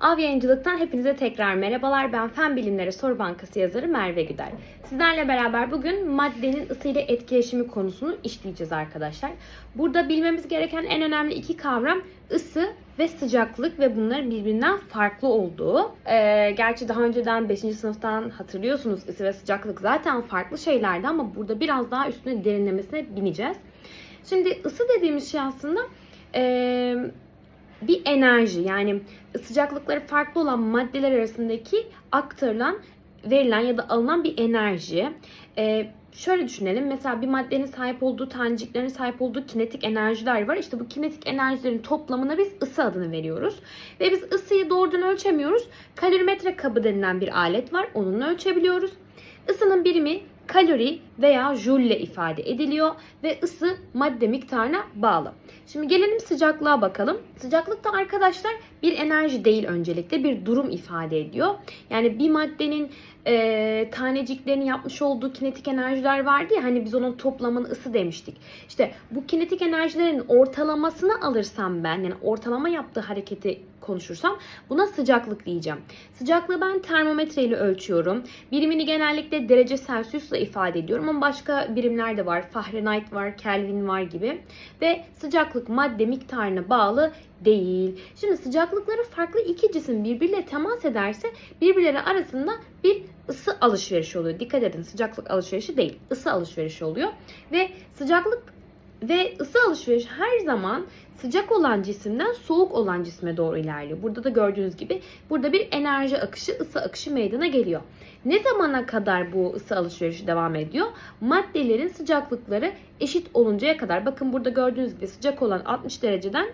Av Yayıncılık'tan hepinize tekrar merhabalar. Ben Fen Bilimleri Soru Bankası yazarı Merve Güder. Sizlerle beraber bugün maddenin ısı ile etkileşimi konusunu işleyeceğiz arkadaşlar. Burada bilmemiz gereken en önemli iki kavram ısı ve sıcaklık ve bunların birbirinden farklı olduğu. Ee, gerçi daha önceden 5. sınıftan hatırlıyorsunuz ısı ve sıcaklık zaten farklı şeylerdi ama burada biraz daha üstüne derinlemesine bineceğiz. Şimdi ısı dediğimiz şey aslında eee, bir enerji yani sıcaklıkları farklı olan maddeler arasındaki aktarılan, verilen ya da alınan bir enerji. Ee, şöyle düşünelim mesela bir maddenin sahip olduğu taneciklerin sahip olduğu kinetik enerjiler var. İşte bu kinetik enerjilerin toplamına biz ısı adını veriyoruz. Ve biz ısıyı doğrudan ölçemiyoruz. Kalorimetre kabı denilen bir alet var. Onunla ölçebiliyoruz. Isının birimi kalori veya ile ifade ediliyor ve ısı madde miktarına bağlı. Şimdi gelelim sıcaklığa bakalım. Sıcaklık da arkadaşlar bir enerji değil öncelikle bir durum ifade ediyor. Yani bir maddenin e, taneciklerini yapmış olduğu kinetik enerjiler vardı ya hani biz onun toplamını ısı demiştik. İşte bu kinetik enerjilerin ortalamasını alırsam ben yani ortalama yaptığı hareketi konuşursam buna sıcaklık diyeceğim. Sıcaklığı ben termometre ile ölçüyorum. Birimini genellikle derece Celsius ile ifade ediyorum ama başka birimler de var. Fahrenheit var, Kelvin var gibi. Ve sıcaklık madde miktarına bağlı değil. Şimdi sıcaklıkları farklı iki cisim birbiriyle temas ederse birbirleri arasında bir ısı alışverişi oluyor. Dikkat edin sıcaklık alışverişi değil, ısı alışverişi oluyor. Ve sıcaklık ve ısı alışverişi her zaman sıcak olan cisimden soğuk olan cisme doğru ilerliyor. Burada da gördüğünüz gibi burada bir enerji akışı, ısı akışı meydana geliyor. Ne zamana kadar bu ısı alışverişi devam ediyor? Maddelerin sıcaklıkları eşit oluncaya kadar. Bakın burada gördüğünüz gibi sıcak olan 60 dereceden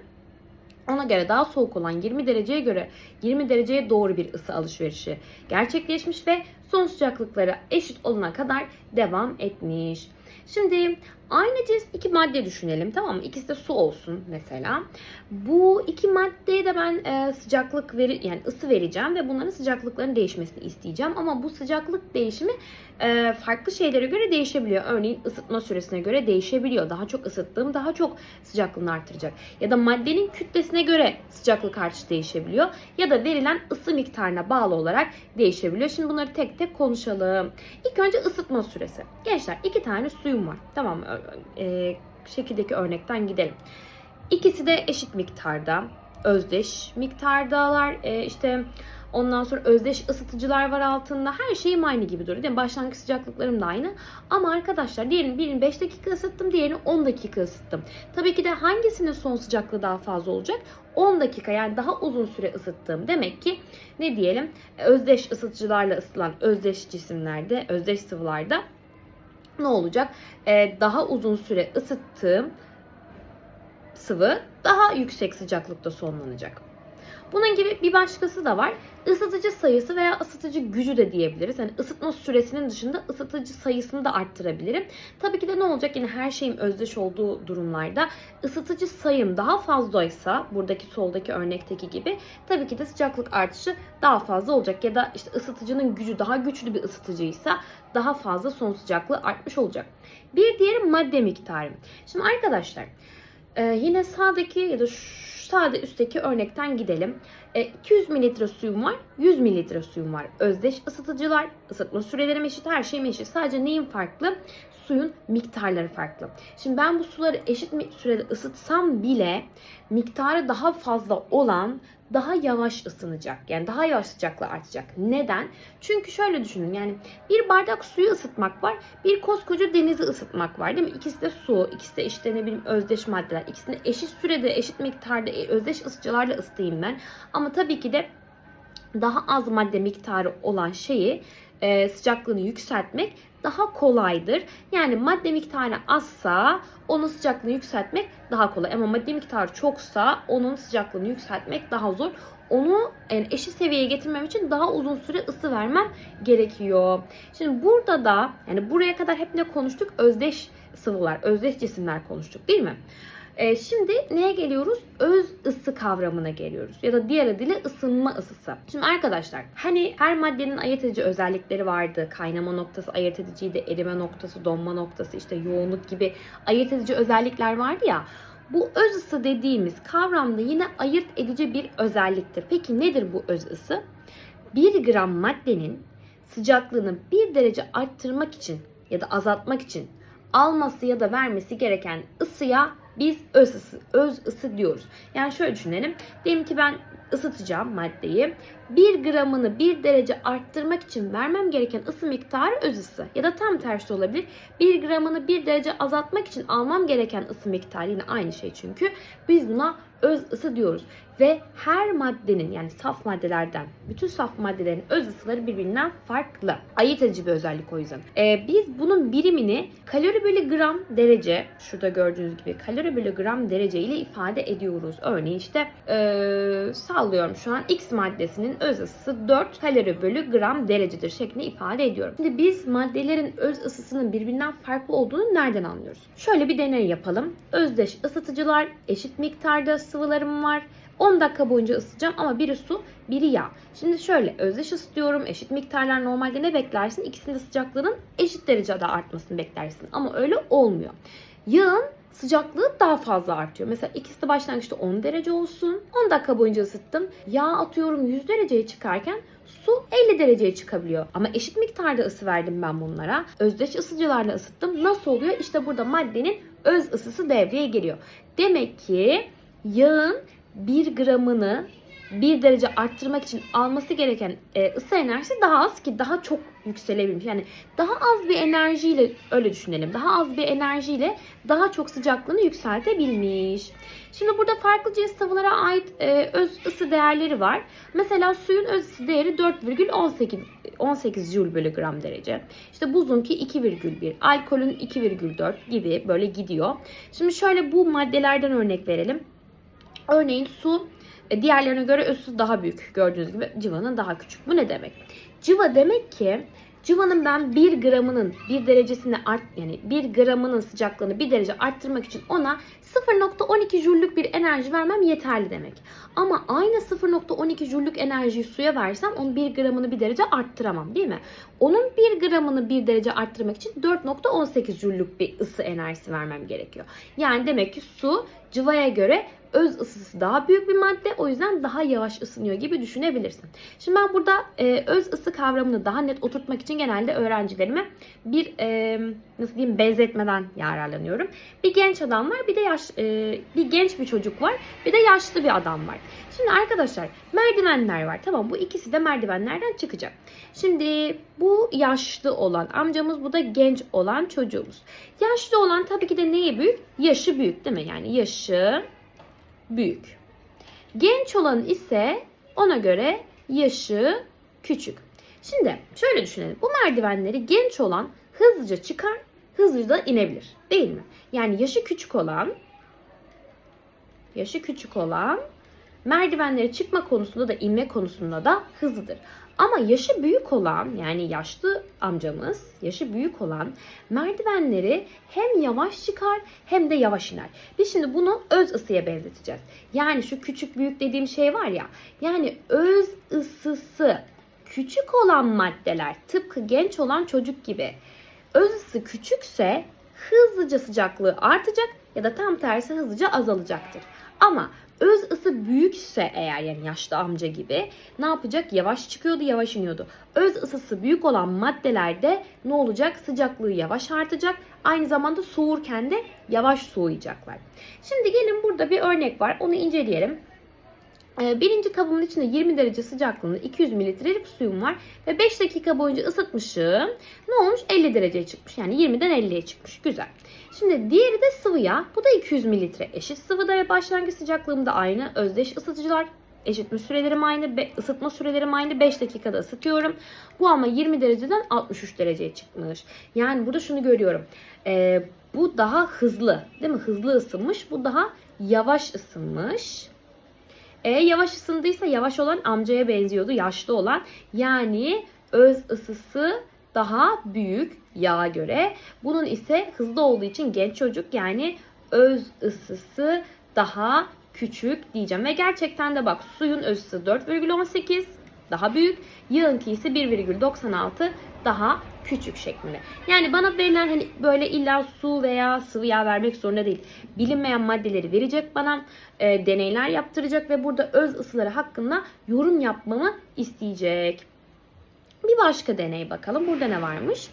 ona göre daha soğuk olan 20 dereceye göre 20 dereceye doğru bir ısı alışverişi gerçekleşmiş ve son sıcaklıkları eşit olana kadar devam etmiş. Şimdi aynı cins iki madde düşünelim tamam mı? İkisi de su olsun mesela. Bu iki maddeye de ben e, sıcaklık veri yani ısı vereceğim ve bunların sıcaklıklarının değişmesini isteyeceğim. Ama bu sıcaklık değişimi e, farklı şeylere göre değişebiliyor. Örneğin ısıtma süresine göre değişebiliyor. Daha çok ısıttığım daha çok sıcaklığını artıracak. Ya da maddenin kütlesine göre sıcaklık artışı değişebiliyor. Ya da verilen ısı miktarına bağlı olarak değişebiliyor. Şimdi bunları tek tek konuşalım. İlk önce ısıtma süresi. Gençler iki tane suyum var. Tamam mı? E, şekildeki örnekten gidelim. İkisi de eşit miktarda. Özdeş miktardalar. E, işte Ondan sonra özdeş ısıtıcılar var altında. Her şeyim aynı gibi duruyor. Değil mi? Başlangıç sıcaklıklarım da aynı. Ama arkadaşlar diyelim birini 5 dakika ısıttım, diğerini 10 dakika ısıttım. Tabii ki de hangisinin son sıcaklığı daha fazla olacak? 10 dakika yani daha uzun süre ısıttığım. Demek ki ne diyelim? Özdeş ısıtıcılarla ısıtılan özdeş cisimlerde, özdeş sıvılarda ne olacak? Ee, daha uzun süre ısıttığım sıvı daha yüksek sıcaklıkta sonlanacak. Bunun gibi bir başkası da var. Isıtıcı sayısı veya ısıtıcı gücü de diyebiliriz. Yani ısıtma süresinin dışında ısıtıcı sayısını da arttırabilirim. Tabii ki de ne olacak? Yine her şeyin özdeş olduğu durumlarda ısıtıcı sayım daha fazlaysa buradaki soldaki örnekteki gibi tabii ki de sıcaklık artışı daha fazla olacak. Ya da işte ısıtıcının gücü daha güçlü bir ısıtıcıysa daha fazla son sıcaklığı artmış olacak. Bir diğeri madde miktarı. Şimdi arkadaşlar yine sağdaki ya da şu sade üstteki örnekten gidelim. E, 200 mililitre suyum var, 100 mililitre suyum var. Özdeş ısıtıcılar, ısıtma sürelerim eşit, her şeyim eşit. Sadece neyin farklı? Suyun miktarları farklı. Şimdi ben bu suları eşit sürede ısıtsam bile miktarı daha fazla olan daha yavaş ısınacak. Yani daha yavaş sıcaklığı artacak. Neden? Çünkü şöyle düşünün yani bir bardak suyu ısıtmak var. Bir koskoca denizi ısıtmak var değil mi? İkisi de su, ikisi de işte ne bileyim özdeş maddeler. İkisini eşit sürede, eşit miktarda özdeş ısıtıcılarla ısıtayım ben. Ama tabii ki de daha az madde miktarı olan şeyi e, sıcaklığını yükseltmek daha kolaydır. Yani madde miktarı azsa onun sıcaklığını yükseltmek daha kolay. Ama madde miktarı çoksa onun sıcaklığını yükseltmek daha zor. Onu yani eşit seviyeye getirmem için daha uzun süre ısı vermem gerekiyor. Şimdi burada da yani buraya kadar hep ne konuştuk? Özdeş sıvılar, özdeş cisimler konuştuk değil mi? E, şimdi neye geliyoruz? Öz ısı kavramına geliyoruz. Ya da diğer adıyla ısınma ısısı. Şimdi arkadaşlar hani her maddenin ayırt edici özellikleri vardı. Kaynama noktası ayırt ediciydi. Erime noktası, donma noktası, işte yoğunluk gibi ayırt edici özellikler vardı ya. Bu öz ısı dediğimiz kavramda yine ayırt edici bir özelliktir. Peki nedir bu öz ısı? 1 gram maddenin sıcaklığını 1 derece arttırmak için ya da azaltmak için alması ya da vermesi gereken ısıya biz öz ısı, öz ısı diyoruz. Yani şöyle düşünelim. Diyelim ki ben ısıtacağım maddeyi. 1 gramını 1 derece arttırmak için vermem gereken ısı miktarı öz ısı. Ya da tam tersi olabilir. 1 gramını 1 derece azaltmak için almam gereken ısı miktarı yine aynı şey çünkü. Biz buna öz ısı diyoruz. Ve her maddenin yani saf maddelerden bütün saf maddelerin öz ısıları birbirinden farklı. Ayırt edici bir özellik o yüzden. Ee, biz bunun birimini kalori bölü gram derece şurada gördüğünüz gibi kalori bölü gram derece ile ifade ediyoruz. Örneğin işte ee, sallıyorum şu an X maddesinin öz ısısı 4 kalori bölü gram derecedir şeklinde ifade ediyorum. Şimdi biz maddelerin öz ısısının birbirinden farklı olduğunu nereden anlıyoruz? Şöyle bir deney yapalım. Özdeş ısıtıcılar eşit miktarda sıvılarım var. 10 dakika boyunca ısıtacağım ama biri su, biri yağ. Şimdi şöyle özdeş ısıtıyorum. Eşit miktarlar normalde ne beklersin? İkisinin de sıcaklığının eşit derecede artmasını beklersin. Ama öyle olmuyor. Yağın sıcaklığı daha fazla artıyor. Mesela ikisi de başlangıçta 10 derece olsun. 10 dakika boyunca ısıttım. Yağ atıyorum 100 dereceye çıkarken su 50 dereceye çıkabiliyor. Ama eşit miktarda ısı verdim ben bunlara. Özdeş ısıtıcılarla ısıttım. Nasıl oluyor? İşte burada maddenin öz ısısı devreye giriyor. Demek ki yağın 1 gramını 1 derece arttırmak için alması gereken e, ısı enerjisi daha az ki daha çok yükselebilmiş. Yani daha az bir enerjiyle öyle düşünelim. Daha az bir enerjiyle daha çok sıcaklığını yükseltebilmiş. Şimdi burada farklı cins sıvılara ait e, öz ısı değerleri var. Mesela suyun öz ısı değeri 4,18 18 Joule bölü gram derece. İşte buzunki 2,1, alkolün 2,4 gibi böyle gidiyor. Şimdi şöyle bu maddelerden örnek verelim. Örneğin su e, diğerlerine göre ısı daha büyük. Gördüğünüz gibi civanın daha küçük. Bu ne demek? Civa demek ki civanın ben 1 gramının 1 derecesini art yani 1 gramının sıcaklığını 1 derece arttırmak için ona 0.12 jüllük bir enerji vermem yeterli demek. Ama aynı 0.12 jüllük enerjiyi suya versem onun 1 gramını 1 derece arttıramam değil mi? Onun 1 gramını 1 derece arttırmak için 4.18 jüllük bir ısı enerjisi vermem gerekiyor. Yani demek ki su cıvaya göre öz ısısı daha büyük bir madde. O yüzden daha yavaş ısınıyor gibi düşünebilirsin. Şimdi ben burada e, öz ısı kavramını daha net oturtmak için genelde öğrencilerime bir e, nasıl diyeyim benzetmeden yararlanıyorum. Bir genç adam var, bir de yaş e, bir genç bir çocuk var, bir de yaşlı bir adam var. Şimdi arkadaşlar merdivenler var. Tamam bu ikisi de merdivenlerden çıkacak. Şimdi bu yaşlı olan amcamız, bu da genç olan çocuğumuz. Yaşlı olan tabii ki de neye büyük? Yaşı büyük değil mi? Yani yaşı büyük. Genç olan ise ona göre yaşı küçük. Şimdi şöyle düşünelim. Bu merdivenleri genç olan hızlıca çıkar, hızlıca inebilir. Değil mi? Yani yaşı küçük olan yaşı küçük olan merdivenleri çıkma konusunda da inme konusunda da hızlıdır. Ama yaşı büyük olan yani yaşlı amcamız yaşı büyük olan merdivenleri hem yavaş çıkar hem de yavaş iner. Biz şimdi bunu öz ısıya benzeteceğiz. Yani şu küçük büyük dediğim şey var ya yani öz ısısı küçük olan maddeler tıpkı genç olan çocuk gibi öz ısı küçükse hızlıca sıcaklığı artacak ya da tam tersi hızlıca azalacaktır. Ama öz ısı büyükse eğer yani yaşlı amca gibi ne yapacak? Yavaş çıkıyordu, yavaş iniyordu. Öz ısısı büyük olan maddelerde ne olacak? Sıcaklığı yavaş artacak. Aynı zamanda soğurken de yavaş soğuyacaklar. Şimdi gelin burada bir örnek var. Onu inceleyelim. Ee, birinci kabımın içinde 20 derece sıcaklığında 200 mililitrelik suyum var ve 5 dakika boyunca ısıtmışım. Ne olmuş? 50 dereceye çıkmış. Yani 20'den 50'ye çıkmış. Güzel. Şimdi diğeri de sıvı yağ. Bu da 200 mililitre. Eşit sıvıda ve başlangıç sıcaklığım da aynı. Özdeş ısıtıcılar. Eşitme sürelerim aynı, ısıtma sürelerim aynı. 5 dakikada ısıtıyorum. Bu ama 20 dereceden 63 dereceye çıkmış. Yani burada şunu görüyorum. Ee, bu daha hızlı, değil mi? Hızlı ısınmış. Bu daha yavaş ısınmış. E yavaş ısındıysa yavaş olan amcaya benziyordu, yaşlı olan. Yani öz ısısı daha büyük yağa göre. Bunun ise hızlı olduğu için genç çocuk yani öz ısısı daha küçük diyeceğim. Ve gerçekten de bak suyun öz ısı 4,18 daha büyük, yağınki ise 1,96 daha küçük şeklinde. Yani bana verilen hani böyle illa su veya sıvı yağ vermek zorunda değil. Bilinmeyen maddeleri verecek bana, e, deneyler yaptıracak ve burada öz ısıları hakkında yorum yapmamı isteyecek. Bir başka deney bakalım. Burada ne varmış?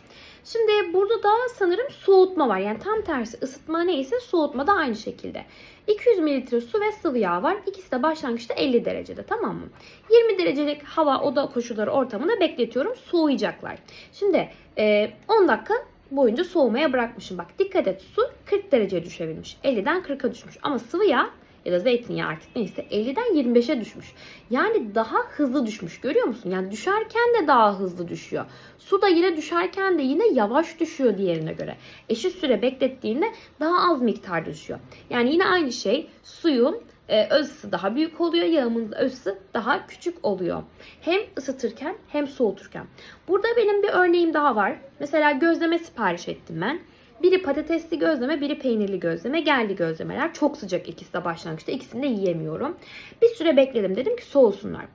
Şimdi burada da sanırım soğutma var. Yani tam tersi ısıtma neyse soğutma da aynı şekilde. 200 mililitre su ve sıvı yağ var. İkisi de başlangıçta 50 derecede tamam mı? 20 derecelik hava oda koşulları ortamında bekletiyorum. Soğuyacaklar. Şimdi e, 10 dakika boyunca soğumaya bırakmışım. Bak dikkat et su 40 dereceye düşebilmiş. 50'den 40'a düşmüş. Ama sıvı yağ ya da zeytinyağı artık neyse 50'den 25'e düşmüş. Yani daha hızlı düşmüş görüyor musun? Yani düşerken de daha hızlı düşüyor. Su da yine düşerken de yine yavaş düşüyor diğerine göre. Eşit süre beklettiğinde daha az miktarda düşüyor. Yani yine aynı şey suyun e, öz ısı daha büyük oluyor, yağımın öz ısı daha küçük oluyor. Hem ısıtırken hem soğuturken. Burada benim bir örneğim daha var. Mesela gözleme sipariş ettim ben. Biri patatesli gözleme, biri peynirli gözleme. Geldi gözlemeler. Çok sıcak ikisi de başlangıçta. İkisini de yiyemiyorum. Bir süre bekledim. Dedim ki soğusunlar.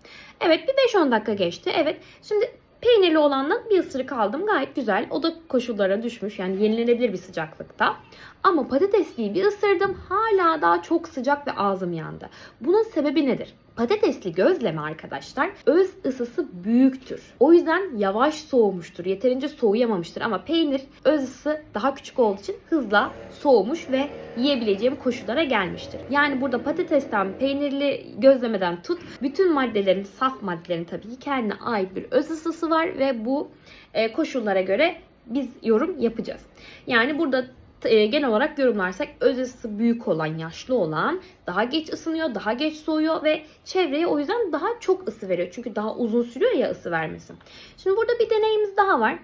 Evet bir 5-10 dakika geçti. Evet şimdi peynirli olandan bir ısırık aldım. Gayet güzel. O da koşullara düşmüş. Yani yenilenebilir bir sıcaklıkta. Ama patatesliyi bir ısırdım. Hala daha çok sıcak ve ağzım yandı. Bunun sebebi nedir? Patatesli gözleme arkadaşlar öz ısısı büyüktür. O yüzden yavaş soğumuştur. Yeterince soğuyamamıştır ama peynir öz ısı daha küçük olduğu için hızla soğumuş ve yiyebileceğim koşullara gelmiştir. Yani burada patatesten, peynirli gözlemeden tut bütün maddelerin, saf maddelerin tabii ki kendine ait bir öz ısısı var ve bu e, koşullara göre biz yorum yapacağız. Yani burada e, genel olarak yorumlarsak öz ısısı büyük olan, yaşlı olan daha geç ısınıyor, daha geç soğuyor ve çevreye o yüzden daha çok ısı veriyor. Çünkü daha uzun sürüyor ya ısı vermesi. Şimdi burada bir deneyimiz daha var.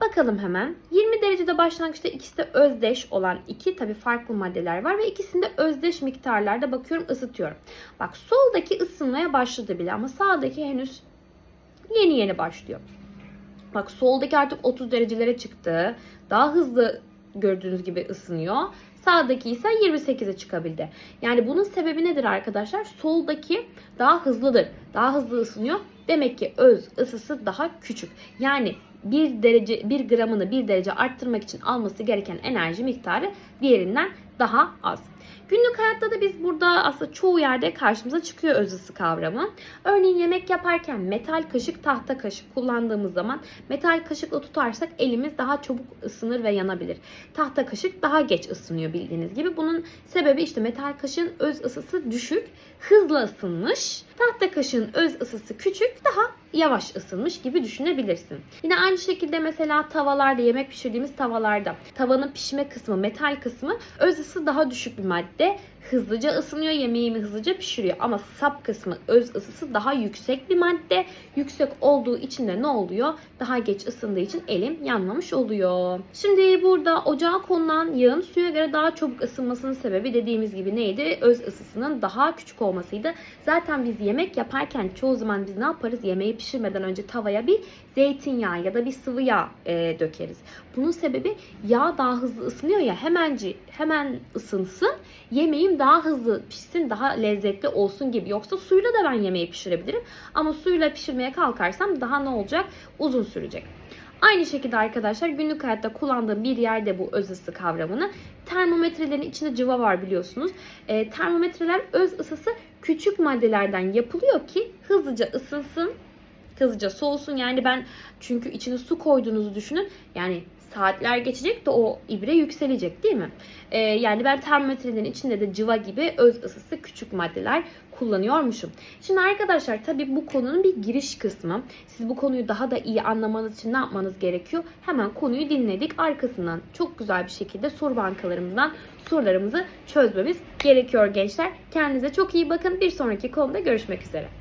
Bakalım hemen. 20 derecede başlangıçta ikisi de özdeş olan iki tabi farklı maddeler var ve ikisinde özdeş miktarlarda bakıyorum ısıtıyorum. Bak soldaki ısınmaya başladı bile ama sağdaki henüz yeni yeni başlıyor. Bak soldaki artık 30 derecelere çıktı. Daha hızlı gördüğünüz gibi ısınıyor. Sağdaki ise 28'e çıkabildi. Yani bunun sebebi nedir arkadaşlar? Soldaki daha hızlıdır. Daha hızlı ısınıyor. Demek ki öz ısısı daha küçük. Yani bir derece bir gramını bir derece arttırmak için alması gereken enerji miktarı diğerinden daha az. Günlük hayatta da biz burada aslında çoğu yerde karşımıza çıkıyor öz ısı kavramı. Örneğin yemek yaparken metal kaşık, tahta kaşık kullandığımız zaman metal kaşıkla tutarsak elimiz daha çabuk ısınır ve yanabilir. Tahta kaşık daha geç ısınıyor bildiğiniz gibi. Bunun sebebi işte metal kaşığın öz ısısı düşük, hızlı ısınmış. Tahta kaşığın öz ısısı küçük, daha yavaş ısınmış gibi düşünebilirsin. Yine aynı şekilde mesela tavalarda yemek pişirdiğimiz tavalarda tavanın pişme kısmı metal kısmı öz ısı daha düşük bir madde. Hızlıca ısınıyor yemeğimi hızlıca pişiriyor ama sap kısmı öz ısısı daha yüksek bir madde. Yüksek olduğu için de ne oluyor? Daha geç ısındığı için elim yanmamış oluyor. Şimdi burada ocağa konulan yağın suya göre daha çabuk ısınmasının sebebi dediğimiz gibi neydi? Öz ısısının daha küçük olmasıydı. Zaten biz yemek yaparken çoğu zaman biz ne yaparız? Yemeği pişirmeden önce tavaya bir zeytinyağı ya da bir sıvı yağ e, dökeriz. Bunun sebebi yağ daha hızlı ısınıyor ya hemenci hemen ısınsın yemeğim daha hızlı pişsin daha lezzetli olsun gibi. Yoksa suyla da ben yemeği pişirebilirim ama suyla pişirmeye kalkarsam daha ne olacak? Uzun sürecek. Aynı şekilde arkadaşlar günlük hayatta kullandığım bir yerde bu öz ısı kavramını termometrelerin içinde cıva var biliyorsunuz. E, termometreler öz ısısı küçük maddelerden yapılıyor ki hızlıca ısınsın hızlıca soğusun. Yani ben çünkü içine su koyduğunuzu düşünün. Yani saatler geçecek de o ibre yükselecek değil mi? Ee, yani ben termometrelerin içinde de cıva gibi öz ısısı küçük maddeler kullanıyormuşum. Şimdi arkadaşlar tabii bu konunun bir giriş kısmı. Siz bu konuyu daha da iyi anlamanız için ne yapmanız gerekiyor? Hemen konuyu dinledik. Arkasından çok güzel bir şekilde soru bankalarımızdan sorularımızı çözmemiz gerekiyor gençler. Kendinize çok iyi bakın. Bir sonraki konuda görüşmek üzere.